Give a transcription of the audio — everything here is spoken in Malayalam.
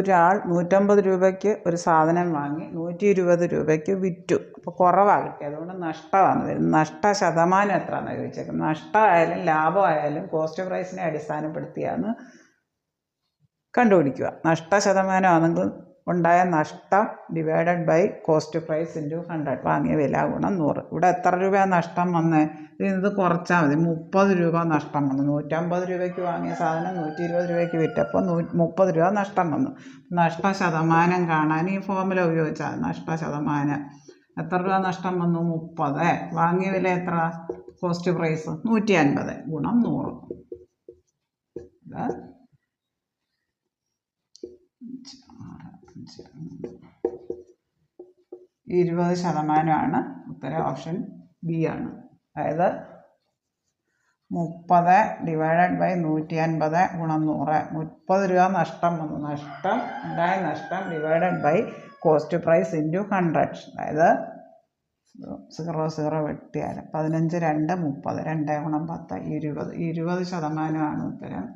ഒരാൾ നൂറ്റമ്പത് രൂപയ്ക്ക് ഒരു സാധനം വാങ്ങി നൂറ്റി ഇരുപത് രൂപയ്ക്ക് വിറ്റു. അപ്പോൾ കുറവാണ് കിട്ടിയത് അതുകൊണ്ട് നഷ്ടമാണ് വരുന്നത്. നഷ്ട ശതമാനം എത്രയാണെന്ന് ചോദിച്ചേക്കുന്നത് നഷ്ടമായാലും ലാഭമായാലും കോസ്റ്റ് പ്രൈസിനെ അടിസ്ഥാനപ്പെടുത്തിയാണ് കണ്ടുപിടിക്കുക. നഷ്ട ശതമാനമാണെങ്കിൽ ഉണ്ടായ നഷ്ടം divided by cost price into hundred വാങ്ങിയ വില ഗുണം നൂറ്. ഇവിടെ എത്ര രൂപ നഷ്ടം വന്നത് ഇത് കുറച്ചാൽ മതി. മുപ്പത് രൂപ നഷ്ടം വന്നു. നൂറ്റമ്പത് രൂപയ്ക്ക് വാങ്ങിയ സാധനം നൂറ്റി ഇരുപത് രൂപയ്ക്ക് വിറ്റപ്പോൾ നൂ മുപ്പത് രൂപ നഷ്ടം വന്നു. നഷ്ട ശതമാനം കാണാൻ ഈ ഫോമുല ഉപയോഗിച്ചാൽ നഷ്ട ശതമാനം. എത്ര രൂപ നഷ്ടം വന്നു? മുപ്പത്. വാങ്ങിയ വില എത്ര? കോസ്റ്റ് പ്രൈസ് നൂറ്റി അൻപത് ഗുണം നൂറ്. ഇരുപത് ശതമാനമാണ് ഉത്തരം ഓപ്ഷൻ ബി ആണ്. അതായത് മുപ്പത് ഡിവൈഡഡ് ബൈ നൂറ്റി അൻപത് ഗുണം നൂറ്. മുപ്പത് രൂപ നഷ്ടം വന്നു. നഷ്ടം ഉണ്ടായ നഷ്ടം divided by cost price into hundred അതായത് സീറോ സീറോ വെട്ടിയാൽ പതിനഞ്ച് രണ്ട് മുപ്പത്. രണ്ട് ഗുണം പത്ത് ഇരുപത്. ഇരുപത് ശതമാനമാണ് ഉത്തരം.